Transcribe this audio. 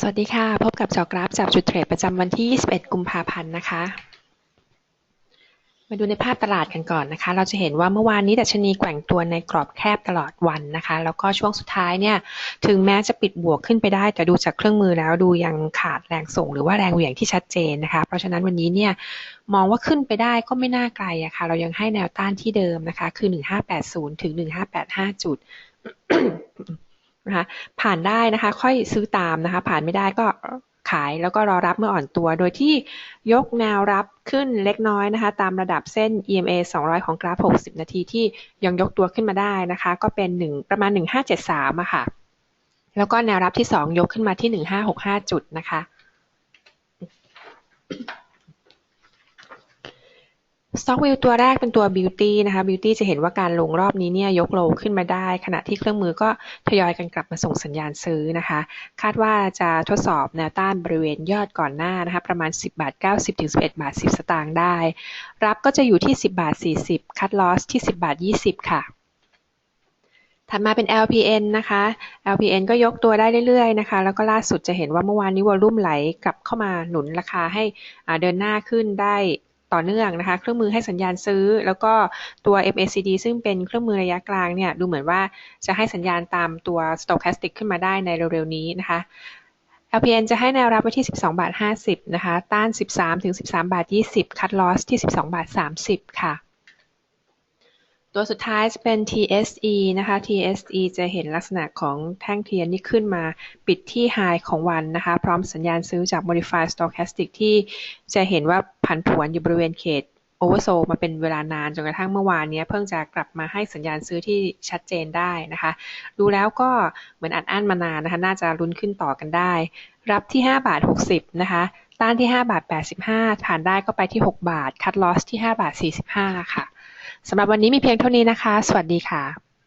สวัสดีค่ะ พบกับจอกราฟจากจุดเทรดประจำวันที่ 21 กุมภาพันธ์นะคะ มาดูในภาพตลาดกันก่อนนะคะ เราจะเห็นว่าเมื่อวานนี้ดัชนีแกว่งตัวในกรอบแคบตลอดวันนะคะ แล้วก็ช่วงสุดท้ายเนี่ย ถึงแม้จะปิดบวกขึ้นไปได้ แต่ดูจากเครื่องมือแล้วดูยังขาดแรงส่งหรือว่าแรงเหวี่ยงที่ชัดเจนนะคะ เพราะฉะนั้นวันนี้เนี่ยมองว่าขึ้นไปได้ก็ไม่น่าไกลอะคะ่ะ เรายังให้แนวต้านที่เดิมนะคะ คือ 1580 ถึง 1585 จุด นะคะผ่านได้นะคะ ค่อยซื้อตามนะคะ ผ่านไม่ได้ก็ขายแล้วก็รอรับเมื่ออ่อนตัว โดยที่ยกแนวรับขึ้นเล็กน้อยนะคะ ตามระดับเส้น EMA 200 ของกราฟ 60 นาทีที่ยังยกตัวขึ้นมาได้นะคะ ก็เป็น 1 ประมาณ 1573อะค่ะ แล้วก็แนวรับที่ 2 ยกขึ้นมาที่ 1565 จุดนะคะ สต็อกวิวตัวแรกเป็นตัว Beauty นะคะ Beauty จะเห็นว่าการลงรอบนี้เนี่ยยกโลขึ้นมาได้ ขณะที่เครื่องมือก็ทยอยกันกลับมาส่งสัญญาณซื้อนะคะ คาดว่าจะทดสอบแนวต้านบริเวณยอดก่อนหน้านะคะประมาณ 10 บาท 90ถึง11 บาท 10 สตางค์ได้ รับก็จะอยู่ที่ 10 บาท 40 คัดลอสที่ 10 บาท 20 ค่ะถัดมาเป็น LPN นะคะ LPN ก็ยกตัวได้เรื่อยๆนะคะ แล้วก็ล่าสุดจะเห็นว่าเมื่อวานนี้วอลุ่มไหลกลับเข้ามาหนุนราคาให้เดินหน้าขึ้นได้ ต่อเนื่องนะคะ เครื่องมือให้สัญญาณซื้อ แล้วก็ตัว MACD ซึ่งเป็นเครื่องมือระยะกลางเนี่ยดูเหมือนว่าจะให้สัญญาณตามตัว stochastic ขึ้นมาได้ในเร็วๆนี้นะคะ LPN จะให้แนวรับไว้ที่ 12 บาท 50 นะคะ ต้าน 13 ถึง 13 บาท 20 คัดลอสที่ 12 บาท 30 ค่ะ ตัวสุดท้ายจะเป็น TSE นะคะ TSE จะเห็นลักษณะของแท่งเทียนที่ขึ้นมาปิดที่ High ของวันนะคะ พร้อมสัญญาณซื้อจาก Modified Stochastic ที่จะเห็นว่าผันผวนอยู่บริเวณเขต Oversold มาเป็นเวลานานจนกระทั่งเมื่อวานนี้เพิ่งจะกลับมาให้สัญญาณซื้อที่ชัดเจนได้นะคะ ดูแล้วก็เหมือนอัดอั้นมานานนะคะ น่าจะลุ้นขึ้นต่อกันได้ รับที่ 5 บาท 60 นะคะ ต้านที่ 5 บาท 85 ผ่านได้ก็ไปที่ 6 บาท คัดลอสที่ 5 บาท 45 ค่ะ สำหรับวันนี้มีเพียงเท่านี้นะคะ สวัสดีค่ะ